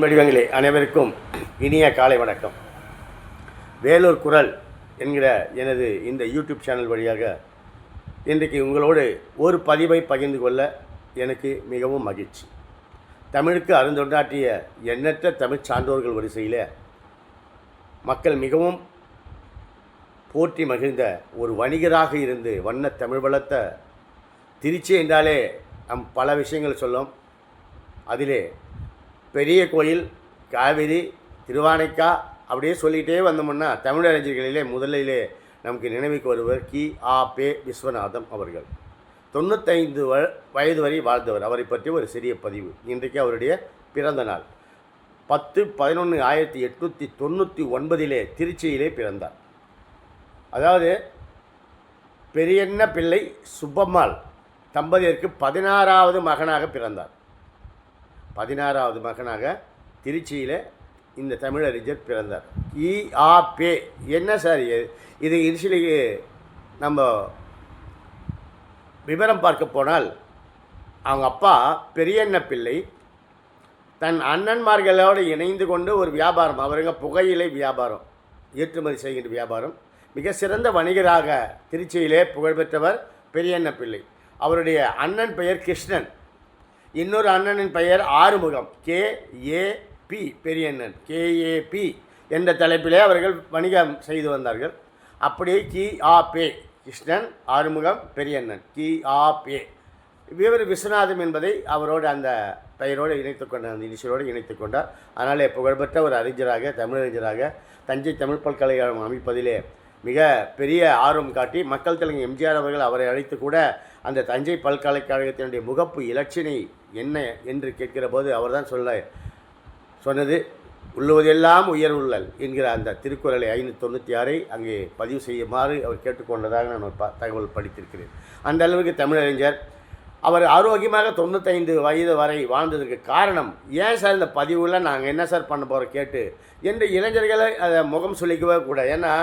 வடிவங்களே அனைவருக்கும் இனிய காலை வணக்கம். வேலூர் குரல் என்கிற எனது இந்த யூடியூப் சேனல் வழியாக இன்றைக்கு உங்களோடு ஒரு பதிவை பகிர்ந்து கொள்ள எனக்கு மிகவும் மகிழ்ச்சி. தமிழுக்கு அருந்தொண்டாற்றிய எண்ணற்ற தமிழ் சான்றோர்கள் வரிசையில் மக்கள் மிகவும் போற்றி மகிழ்ந்த ஒரு வணிகராக இருந்து வண்ண தமிழ் வளர்த்த திருச்சி என்றாலே நம் பல விஷயங்கள் சொல்லும். அதிலே பெரிய கோயில் காவிரி திருவானைக்கா அப்படியே சொல்லிகிட்டே வந்தோம்னா தமிழறிஞர்களிலே முதலிலே நமக்கு நினைவுக்கு வருவர் கி. ஆ. பே. விஸ்வநாதம் அவர்கள். தொண்ணூத்தைந்து வ வயது வரை வாழ்ந்தவர். அவரை பற்றி ஒரு சிறிய பதிவு. இன்றைக்கு அவருடைய பிறந்த நாள். பத்து பதினொன்று ஆயிரத்தி எட்நூற்றி தொண்ணூற்றி ஒன்பதிலே திருச்சியிலே பிறந்தார். அதாவது பெரியண்ண பிள்ளை சுப்பம்மாள் தம்பதியருக்கு பதினாறாவது மகனாக பிறந்தார். பதினாறாவது மகனாக திருச்சியில் இந்த தமிழறிஞர் பிறந்தார். இ ஆ பே. என்ன சார் இது? இது நம்ம விவரம் பார்க்க போனால் அவங்க அப்பா பெரியண்ண பிள்ளை தன் அண்ணன்மார்களோடு இணைந்து கொண்டு ஒரு வியாபாரம் அவருங்க புகையிலை வியாபாரம் ஏற்றுமதி செய்கின்ற வியாபாரம். மிக சிறந்த வணிகராக திருச்சியிலே புகழ்பெற்றவர் பெரியண்ண பிள்ளை. அவருடைய அண்ணன் பெயர் கிருஷ்ணன். இன்னொரு அண்ணனின் பெயர் Arumugam. K A P Periyannan KAP என்ற தலைப்பிலே அவர்கள் வணிகம் செய்து வந்தார்கள். அப்படியே கி ஆ பே கிருஷ்ணன் ஆறுமுகம் பெரியண்ணன் கி ஆ பே இவர் விஸ்வநாதம் என்பதை அவரோடு அந்த பெயரோடு இணைத்து கொண்டார் அந்த இனிஷியலோடு இணைத்து கொண்டார். அதனாலே புகழ்பெற்ற ஒரு அறிஞராக தமிழறிஞராக தஞ்சை தமிழ் பல்கலைக்கழகம் அமைப்பதிலே மிக பெரிய ஆர்வம் காட்டி மக்கள் தலைவர் எம்ஜிஆர் அவர்கள் அவரை அழைத்து கூட அந்த தஞ்சை பல்கலைக்கழகத்தினுடைய முகப்பு இலட்சினை என்ன என்று கேட்கிற போது அவர்தான் சொல்ல சொன்னது உள்ளுவதெல்லாம் உயர்வுள்ளல் என்கிற அந்த திருக்குறளை ஐநூற்றி தொண்ணூற்றி ஆறை அங்கே பதிவு செய்யுமாறு அவர் கேட்டுக்கொண்டதாக நான் ப- தகவல் படித்திருக்கிறேன். அந்த அளவுக்கு தமிழறிஞர். அவர் ஆரோக்கியமாக தொண்ணூத்தைந்து வயது வரை வாழ்ந்ததற்கு காரணம் ஏன் சார் இந்த பதிவுல நாங்கள் என்ன சார் பண்ண போகிறோம் கேட்டு என்று இளைஞர்களை அதை முகம் சொல்லிக்கவே கூட ஏன்னா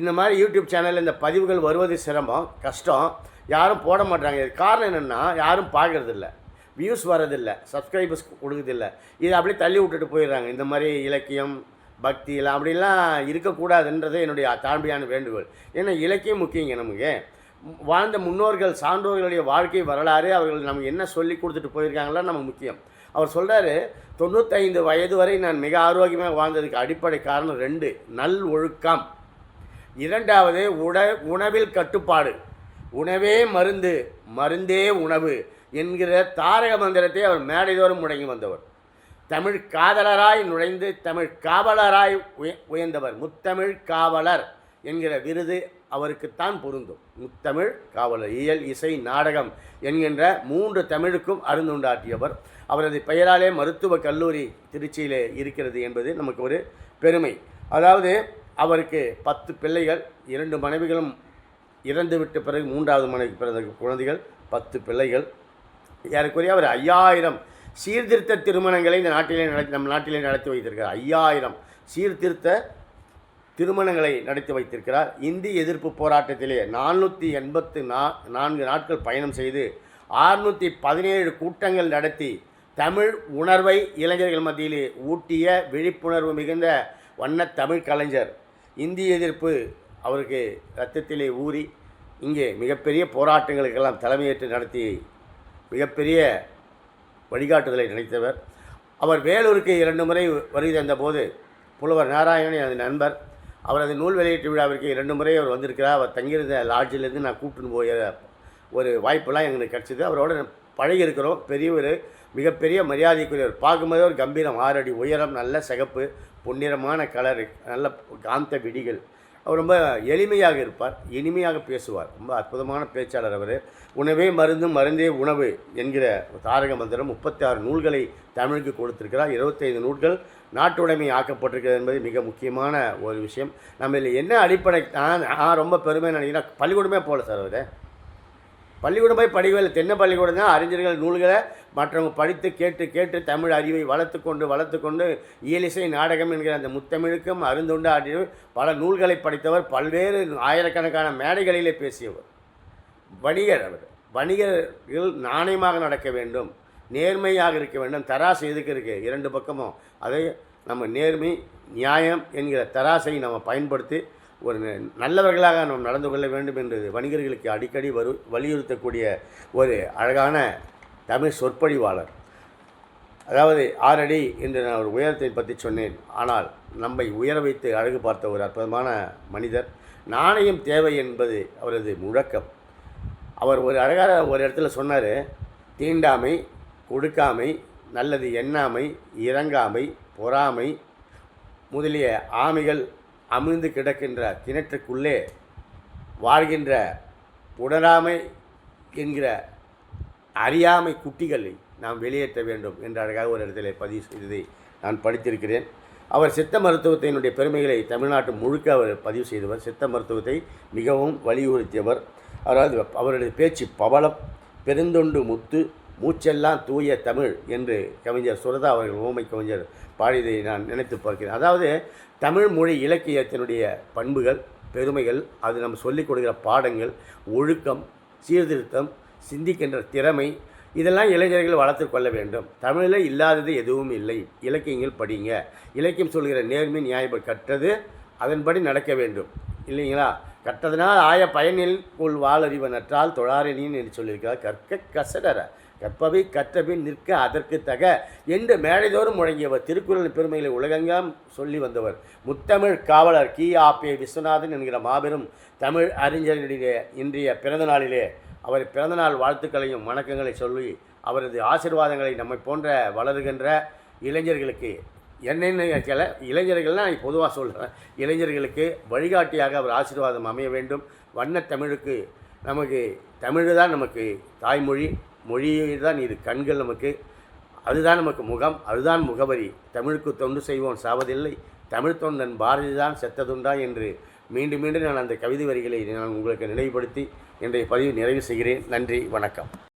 இந்த மாதிரி யூடியூப் சேனலில் இந்த பதிவுகள் வருவது சிரமம் கஷ்டம். யாரும் போட மாட்டாங்க இது காரணம் என்னென்னா யாரும் பார்க்கறதில்ல வியூஸ் வரதில்லை சப்ஸ்கிரைபர்ஸ் கொடுக்குறதில்ல. இதை அப்படியே தள்ளி விட்டுட்டு போயிடுறாங்க. இந்த மாதிரி இலக்கியம் பக்தியெல்லாம் அப்படிலாம் இருக்கக்கூடாதுன்றது என்னுடைய தாழ்மையான வேண்டுகோள். ஏன்னா இலக்கியம் முக்கியங்க நமக்கு. வாழ்ந்த முன்னோர்கள் சான்றோர்களுடைய வாழ்க்கை வரலாறு அவர்கள் நமக்கு என்ன சொல்லி கொடுத்துட்டு போயிருக்காங்களா நமக்கு முக்கியம். அவர் சொல்கிறாரு தொண்ணூத்தைந்து வயது வரை நான் மிக ஆரோக்கியமாக வாழ்ந்ததுக்கு அடிப்படை காரணம் ரெண்டு. நல் ஒழுக்கம். இரண்டாவது உட உணவில் கட்டுப்பாடு. உணவே மருந்து மருந்தே உணவு என்கிற தாரக மந்திரத்தை அவர் மேடைதோறும் முடங்கி வந்தவர். தமிழ் காதலராய் நுழைந்து தமிழ் காவலராய் உய உயர்ந்தவர். முத்தமிழ் காவலர் என்கிற விருது அவருக்குத்தான் பொருந்தும். முத்தமிழ் காவலர் இயல் இசை நாடகம் என்கின்ற மூன்று தமிழுக்கும் அருந்துண்டாற்றியவர். அவரது பெயராலே மருத்துவக் கல்லூரி திருச்சியிலே இருக்கிறது என்பது நமக்கு ஒரு பெருமை. அதாவது அவருக்கு பத்து பிள்ளைகள் இரண்டு மனைவிகளும் இறந்துவிட்ட பிறகு மூன்றாவது மனைவி பிறந்த குழந்தைகள் பத்து பிள்ளைகள். ஏறக்குறைய அவர் ஐயாயிரம் சீர்திருத்த திருமணங்களை இந்த நாட்டிலே நடத்தி நம் நாட்டிலே நடத்தி வைத்திருக்கிறார். ஐயாயிரம் சீர்திருத்த திருமணங்களை நடத்தி வைத்திருக்கிறார். இந்தி எதிர்ப்பு போராட்டத்திலே நானூற்றி எண்பத்து நா நான்கு நாட்கள் பயணம் செய்து ஆறுநூற்றி பதினேழு கூட்டங்கள் நடத்தி தமிழ் உணர்வை இளைஞர்கள் மத்தியிலே ஊட்டிய விழிப்புணர்வு மிகுந்த வண்ண தமிழ் கலைஞர். இந்திய எதிர்ப்பு அவருக்கு ரத்தத்திலே ஊறி இங்கே மிகப்பெரிய போராட்டங்களுக்கெல்லாம் தலைமையேற்று நடத்தி மிகப்பெரிய வழிகாட்டுதலை நினைத்தவர். அவர் வேலூருக்கு இரண்டு முறை வருகை தந்தபோது புலவர் நாராயணன் எனது நண்பர். அவரது நூல் வெளியீட்டு விழாவிற்கு இரண்டு முறை அவர் வந்திருக்கிறார். அவர் தங்கியிருந்த லாட்ஜிலேருந்து நான் கூப்பிட்டுன்னு போய் ஒரு வாய்ப்பெல்லாம் எங்களுக்கு கிடச்சிது. அவரோட பழகி இருக்கிறோம் பெரியவர் மிகப்பெரிய மரியாதைக்குரியவர் பார்க்கும்போதே ஒரு கம்பீரம். ஆறடி உயரம் நல்ல சிகப்பு பொன்னிறமான கலரு நல்ல காந்த விடிகள். அவர் ரொம்ப எளிமையாக இருப்பார் இனிமையாக பேசுவார். ரொம்ப அற்புதமான பேச்சாளர் அவர். உணவே மருந்து மருந்தே உணவு என்கிற தாரக மந்திரம் முப்பத்தி ஆறு நூல்களை தமிழுக்கு கொடுத்திருக்கிறார். இருபத்தைந்து நூல்கள் நாட்டுடைமை ஆக்கப்பட்டிருக்கிறது என்பது மிக முக்கியமான ஒரு விஷயம். நம்ம இதில் என்ன அடிப்படை நான் நான் ரொம்ப பெருமை நினைக்கிறேன். பள்ளிக்கூடமே போகல சார் அவர். பள்ளிக்கூடம் போய் படிக்கவில்லை. தென்ன பள்ளிக்கூடம் தான் அறிஞர்கள் நூல்களை மற்றவங்க படித்து கேட்டு கேட்டு தமிழ் அறிவை வளர்த்து கொண்டு வளர்த்து கொண்டு இயலிசை நாடகம் என்கிற அந்த முத்தமிழுக்கும் அருந்துண்டு ஆடிய பல நூல்களை படித்தவர் பல்வேறு ஆயிரக்கணக்கான மேடைகளிலே பேசியவர். வணிகர் அவர். வணிகர்கள் நாணயமாக நடக்க வேண்டும் நேர்மையாக இருக்க வேண்டும். தராசு எதுக்கு இருக்குது இரண்டு பக்கமும். அதை நம்ம நேர்மை நியாயம் என்கிற தராசை நம்ம பயன்படுத்தி ஒரு நல்லவர்களாக நாம் நடந்து கொள்ள வேண்டும் என்று வணிகர்களுக்கு அடிக்கடி வரு வலியுறுத்தக்கூடிய ஒரு அழகான தமிழ் சொற்பொழிவாளர். அதாவது ஆறடி என்று நான் ஒரு உயரத்தை பற்றி சொன்னேன். ஆனால் நம்மை உயர வைத்து அழகு பார்த்த ஒரு அற்புதமான மனிதர் நாணயம் தேவை என்பது அவரது முழக்கம். அவர் ஒரு அழகாக ஒரு இடத்துல சொன்னார் தீண்டாமை கொடுக்காமை நல்லது எண்ணாமை இறங்காமை பொறாமை முதலிய ஆமைகள் அமிழ்ந்து கிடக்கின்ற கிணற்றுக்குள்ளே வாழ்கின்ற உணராமை என்கிற அறியாமை குட்டிகளை நாம் வெளியேற்ற வேண்டும் என்ற அழகாக ஒரு இடத்துல பதிவு செய்ததை நான் படித்திருக்கிறேன். அவர் சித்த மருத்துவத்தினுடைய பெருமைகளை தமிழ்நாட்டு முழுக்க அவர் பதிவு செய்தவர். சித்த மருத்துவத்தை மிகவும் வலியுறுத்தியவர். அதாவது அவருடைய பேச்சு பவளம் பெருந்தொண்டு முத்து மூச்செல்லாம் தூய தமிழ் என்று கவிஞர் சுரதா அவர்கள் ஓமை கவிஞர் பாடியதை நான் நினைத்து பார்க்கிறேன். அதாவது தமிழ் மொழி இலக்கியத்தினுடைய பண்புகள் பெருமைகள் அது நம்ம சொல்லிக் கொடுக்கிற பாடங்கள் ஒழுக்கம் சீர்திருத்தம் சிந்திக்கின்ற திறமை இதெல்லாம் இளைஞர்கள் வளர்த்து கொள்ள வேண்டும். தமிழில் இல்லாதது எதுவும் இல்லை. இலக்கியங்கள் படிங்க. இலக்கியம் சொல்கிற நேர்மை நியாயம் கற்றது அதன்படி நடக்க வேண்டும். இல்லைங்களா? கற்றதனால் ஆய பயனில் உள் வாழறிவனற்றால் நற்றால் என்று சொல்லியிருக்கிறார். கற்க கசடர கற்பவை கற்றபின் நிற்க அதற்கு தக என்று மேடைதோறும் முழங்கியவர். திருக்குறள் பெருமைகளை உலகெங்காம் சொல்லி வந்தவர். முத்தமிழ் காவலர் கி. ஆப்பே விஸ்வநாதன் என்கிற மாபெரும் தமிழ் அறிஞர்களுடைய இன்றைய பிறந்த நாளிலே அவர் பிறந்தநாள் வாழ்த்துக்களையும் வணக்கங்களை சொல்லி அவரது ஆசிர்வாதங்களை நம்மை போன்ற வளருகின்ற இளைஞர்களுக்கு என்னென்ன சில இளைஞர்கள்னால் நான் பொதுவாக சொல்கிறேன் இளைஞர்களுக்கு வழிகாட்டியாக அவர் ஆசீர்வாதம் அமைய வேண்டும். வண்ணத் தமிழுக்கு நமக்கு தமிழ் தான் நமக்கு தாய்மொழி. மொழியை தான் இது கண்கள் நமக்கு. அதுதான் நமக்கு முகம் அதுதான் முகவரி. தமிழுக்கு தொண்டு செய்வோம் சாவதில்லை. தமிழ் தொண்டன் பாரதி தான் செத்ததுண்டா என்று மீண்டும் மீண்டும் நான் அந்த கவிதை வரிகளை நான் உங்களுக்கு நினைவுபடுத்தி இன்றைய பதிவு நிறைவு செய்கிறேன். நன்றி வணக்கம்.